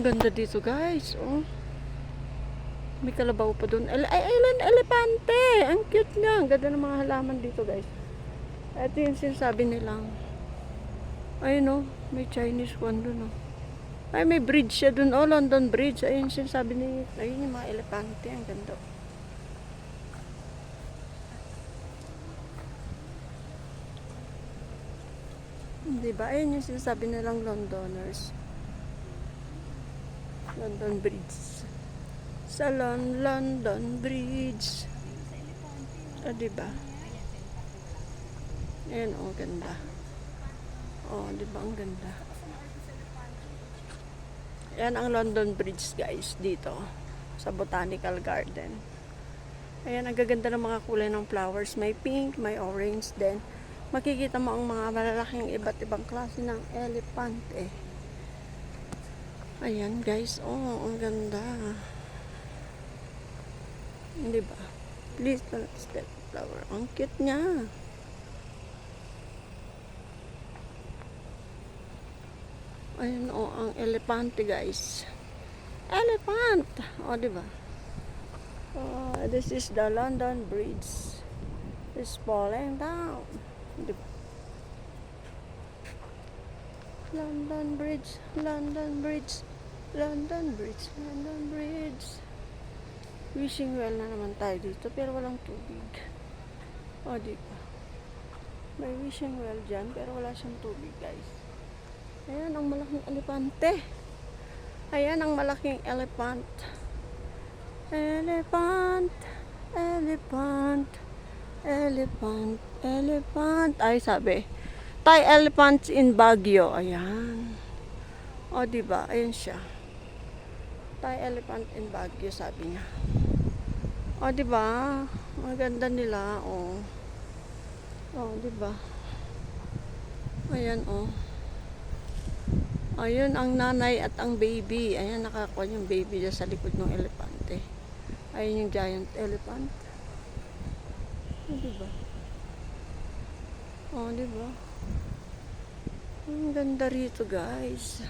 Ang ganda dito guys. Oh. May kalabaw pa doon. Ay, island elepante. Ang cute niya. Ang ganda ng mga halaman dito guys. Ito yung sinasabi nilang. Ayun oh. May Chinese one doon oh. Ay, may bridge siya doon. Oh, London Bridge. Ayun sinasabi ni... Ayun yung mga elepante. Ang ganda. Di ba? Ayun yung sinasabi nilang Londoners. London Bridge. Salon, London Bridge. Ah, di ba? Ayan, oh, ganda. Oh, di ba? Ang ganda. Yan ang London Bridge, guys, dito. Sa Botanical Garden. Ayan, ang gaganda ng mga kulay ng flowers. May pink, may orange, then makikita mo ang mga malalaking iba't ibang klase ng elephant eh. Ayan guys, oh, ang ganda. Hindi ba? Please don't step flower. Ang cute niya. Ayan oh, ang elepante guys. Elephant! Oh, di ba? Oh, this is the London Bridge. It's falling down. Di ba? London Bridge, London Bridge, London Bridge, London Bridge. Wishing well na naman tayo dito pero walang tubig. O, di ba? May wishing well dyan pero wala siyang tubig, guys. Ayan ang malaking elepante. Ayan ang malaking elephant. Elephant, elephant, elephant, elephant. Ay, sabi. Thai elephants in Baguio. Ayan. O, di ba? Ayan siya. Thai elephant in Baguio, sabi niya. O, di ba? Maganda nila, o. O, di ba? Ayan, o. Ayun, ang nanay at ang baby. Ayan, nakakuha yung baby dyan sa likod ng elepante. Ayun yung giant elephant. O, di ba? O, di ba? Ang ganda rito, guys.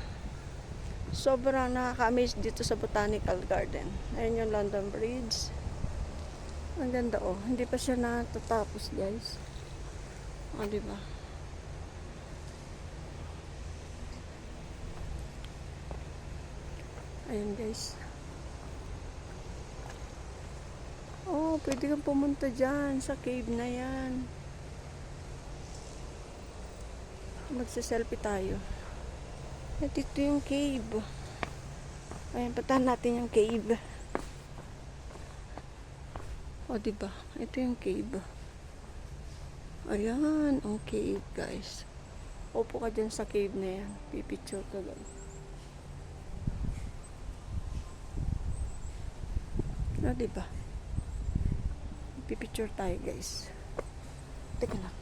Sobrang nakaka-amaze dito sa Botanical Garden. Ayun yung London Bridge. Ang ganda, oh. Hindi pa siya natatapos, guys. O, di ba? Ayan, guys. Oh, pwede kang pumunta dyan sa cave na yan. Magsa-selfie tayo. At ito yung cave. Ayan, patahan natin yung cave. O, diba? Ito yung cave. Ayan, ang cave, guys. Upo ka dyan sa cave na yan. Pipicture ka lang. O, diba? Pipicture tayo, guys. Teka lang.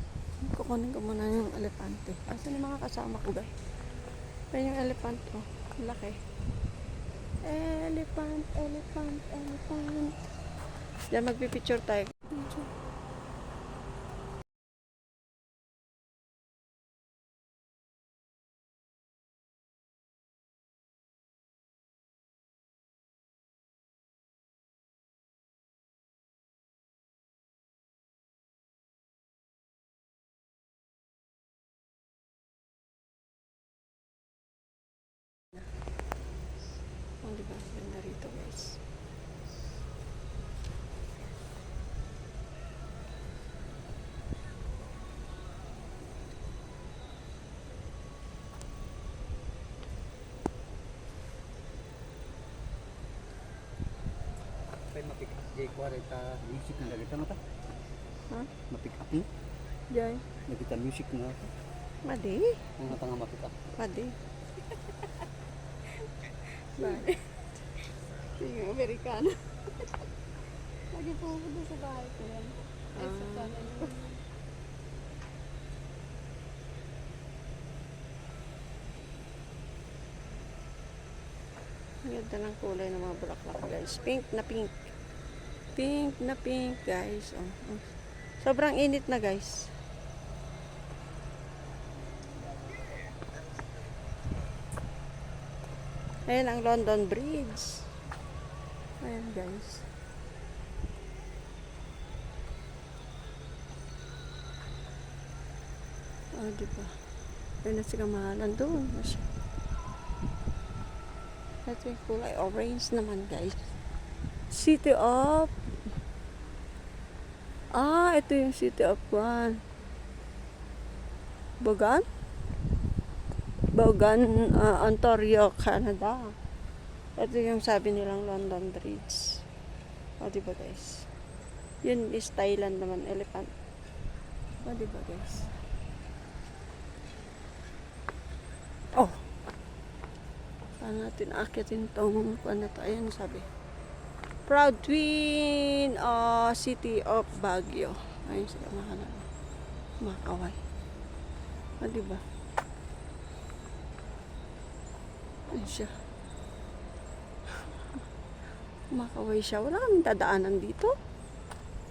Kukunin ko muna yung elepante. Asan yung mga kasama ko, guys? Ayan yung elephant, oh. Laki. Elephant, elephant, elephant. Diyan magpipicture tayo. J40, music na lagi tama ta? Ha? Mapick up ni? Jay. Nagita music na ako. Madi. Ang nga nga mapick up. Madi. Bakit? Sige, Amerikano. lagi po ako sa bahay ko yan. Ah. sa tanan ko. Ang ganda ng kulay ng mga bulaklak guys. Pink na pink. Pink na pink, guys. Oh, oh. Sobrang init na, guys. Ayan ang London Bridge. Ayan guys. Oh, di ba? Ayun na si Kamahalan doon. Ito yung kulay orange naman guys. City of Ah, ito yung City of Guan. Bogan? Bogan, ah, Ontario, Canada. Ito yung sabi nilang London Bridge. O, di ba guys? Yun is Thailand naman, elephant. O, di ba guys? Oh! Paano natin akitin tong ano to? Ayan sabi. Proud Twin uh, City of Baguio. Ayun sila mahal. Makaway. O, di ba? Ayun siya. Makaway siya. Wala kaming dadaanan dito.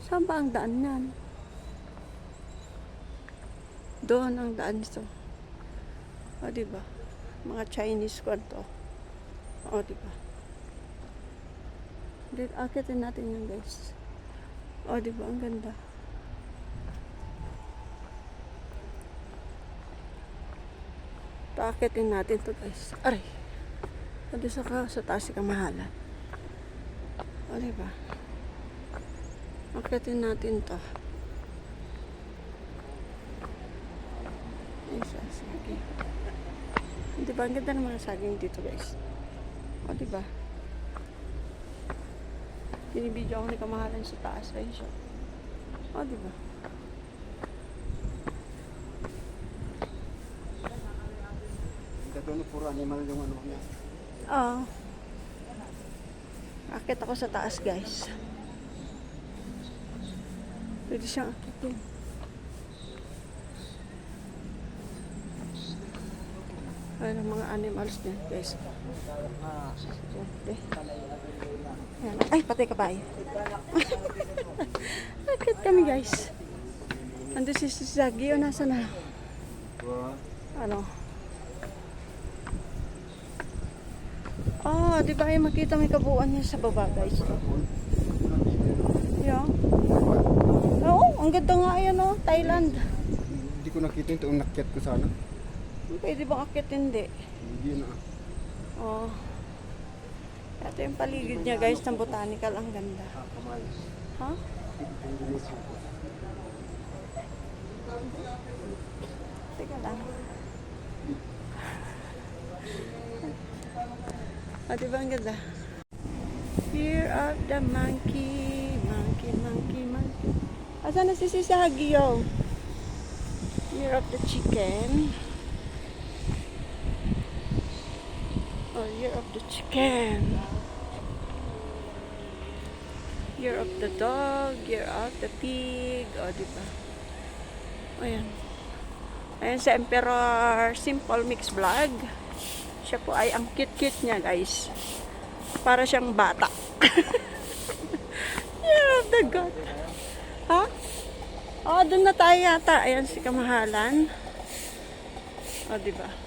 Saan ba ang daan yan? Doon ang daan nito. O, di ba? Mga Chinese kwan to. O, di ba? Dito, akitin natin yan, guys. O, di ba? Ang ganda. Paakitin natin to, guys. Aray! Ado sa ka, sa taas si kamahalan. O, di ba? Akitin natin to. Isa, sige. Di ba? Ang ganda ng mga saging dito, guys. O, di ba? Binibidyo ako ni kamahalan sa taas. Ayun siya. O, di ba? Ito puro animal yung ano niya. Oo. Akit ako sa taas, guys. Pwede siyang akitin. Ayun ang mga animals niya, guys. Pwede. Ay, patay ka ba? Akit kami, guys. Ando si Zaggy. O, nasa na? Ano? Oh, di ba yung makita may kabuuan niya sa baba, guys? Yeah. Oo, ang ganda nga yan, oh. Thailand. Hindi ko nakita ito ang nakyat ko sana. Pwede bang akit? Hindi. Hindi na. Oh. Ito yung paligid niya, guys, ng botanical. Ang ganda. Ha? Teka lang. Ah, di ba ang ganda? Fear of the monkey, monkey, monkey, monkey. Asa na si Sisi Hagio? Fear of the chicken. Oh, year of the chicken. Year of the dog, year of the pig. O, di ba? Ayan. Ayan si Emperor Simple Mix Vlog. Siya po ay ang cute-cute niya, guys. Para siyang bata. year of the god. Ha? Oh, dun na tayo yata. Ayan si Kamahalan. O, di ba?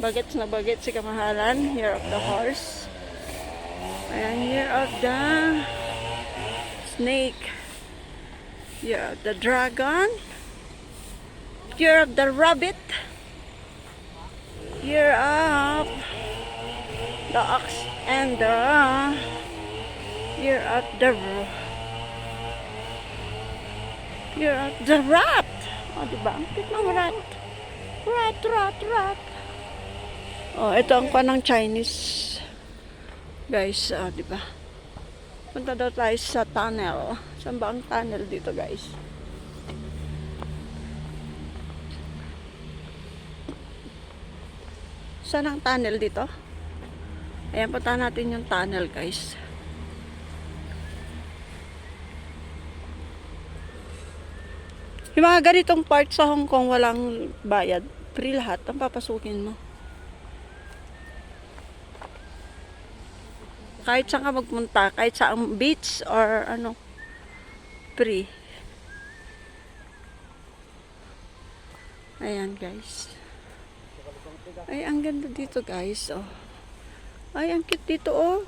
Bagets na bagets si Kamahalan. Year of the horse. Ayan, year of the snake. Year of the dragon. Year of the rabbit. Year of the ox and the year of the year of the rat. O, diba? Ang rat. Rat, rat, rat. Oh, ito ang kwan ng Chinese. Guys, ah, di ba? Punta daw tayo sa tunnel. Saan ba ang tunnel dito, guys? Saan ang tunnel dito? Ayan, punta natin yung tunnel, guys. Yung mga ganitong part sa Hong Kong, walang bayad. Free lahat. Ang papasukin mo. Kahit saan ka magpunta, kahit sa beach or ano, free. Ayan guys. Ay, ang ganda dito guys. Oh. Ay, ang cute dito oh.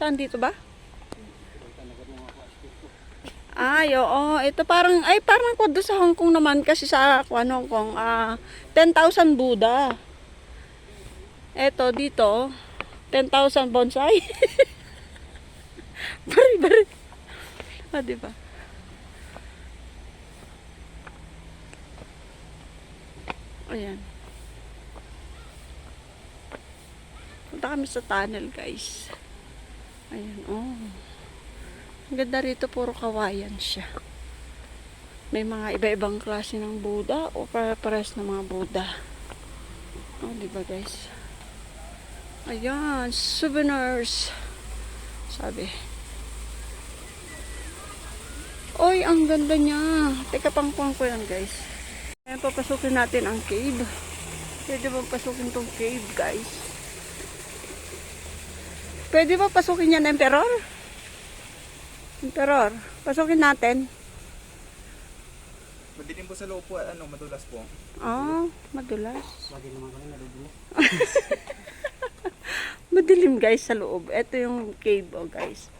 Saan dito ba? Ay, oo. Ito parang, ay parang ko doon sa Hong Kong naman kasi sa kuan Hong Kong, ah, 10,000 Buddha. Ito, dito, 10,000 bonsai. bari, bari. Ah, di ba? Ayan. Punta kami sa tunnel, guys. Ayan, oh. Ang ganda rito, puro kawayan siya. May mga iba-ibang klase ng Buddha o para-pares ng mga Buddha. Oh, di ba guys? Ayan, souvenirs. Sabi. Oy, ang ganda niya. Teka, pangkuhan ko yan, guys. Ayan, papasukin natin ang cave. Pwede ba pasukin tong cave, guys? Pwede ba pasukin yan, Emperor? Emperor, pasukin natin. Madilim po sa loob po, ano, madulas po. Ah, madulas. Lagi naman kami nadudulo. Madilim guys sa loob. Ito yung cave oh guys.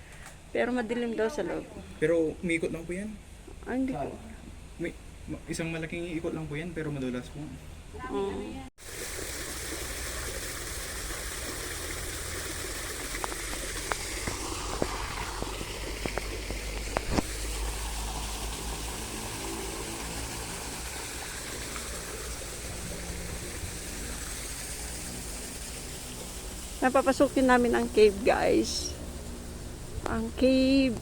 Pero madilim daw sa loob. Pero umiikot lang po yan. Ah, hindi ko. Ma- isang malaking ikot lang po yan, pero madulas po. Oh. Napapasukin namin ang cave, guys. Ang cave.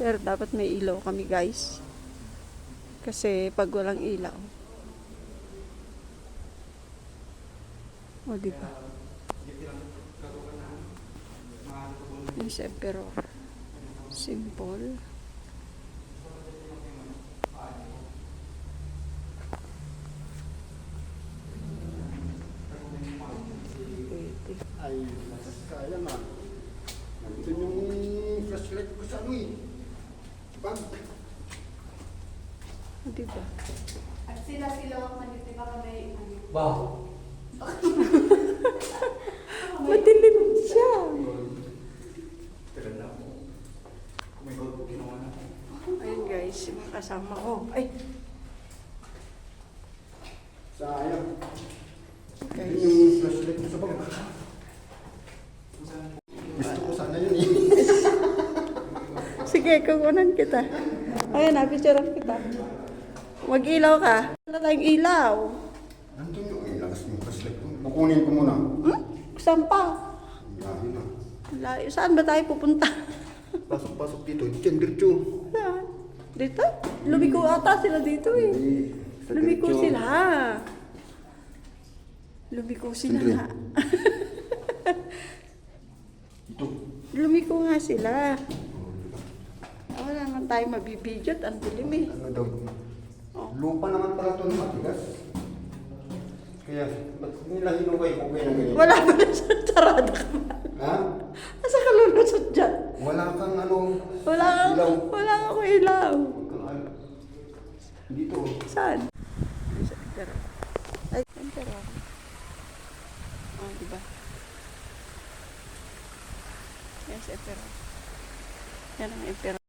Pero dapat may ilaw kami, guys. Kasi pag walang ilaw. O, di ba? Yung pero simple. Pwede. Ay, kaya na. Nandun yung flashlight ko sa ano eh. Bag. Di ba? At sila sila ang maniti baka may ano. Madilim siya. Tagal na po. Oh my God, ginawa na. Ayun guys, yung kasama ko. Ay, Sayang. guys. Yun yung flashlight ko sa bag. Gusto ko sana yun eh. Sige, kukunan kita. Ayun, napicturean kita. Mag-ilaw ka. Wala tayong ilaw. Nandun yung flashlight ko. Kukunin ko muna. Hmm? Saan pa? Lahi na. Saan ba tayo pupunta? Pasok-pasok dito. Diyan, diretso. Saan? Dito? Lumiko ata sila dito eh. Lumiko sila. Lumiko sila. Lumiko nga sila. Tayo mabibidyo't. Ang dilim eh. Ano daw? Oh. Lupa naman pala ito na matigas. Kaya, ba't nila hinukay ko kayo ng ganyan? Wala mo na siya. Sarado ka ba? Ha? Asa ka lulusot dyan? Wala kang ano, Wala kang, Ilaw. wala kang ilaw. Dito. Saan? Emperor. Ay, Emperor. Ah, di ba? Yes, Emperor. Yan ang Emperor.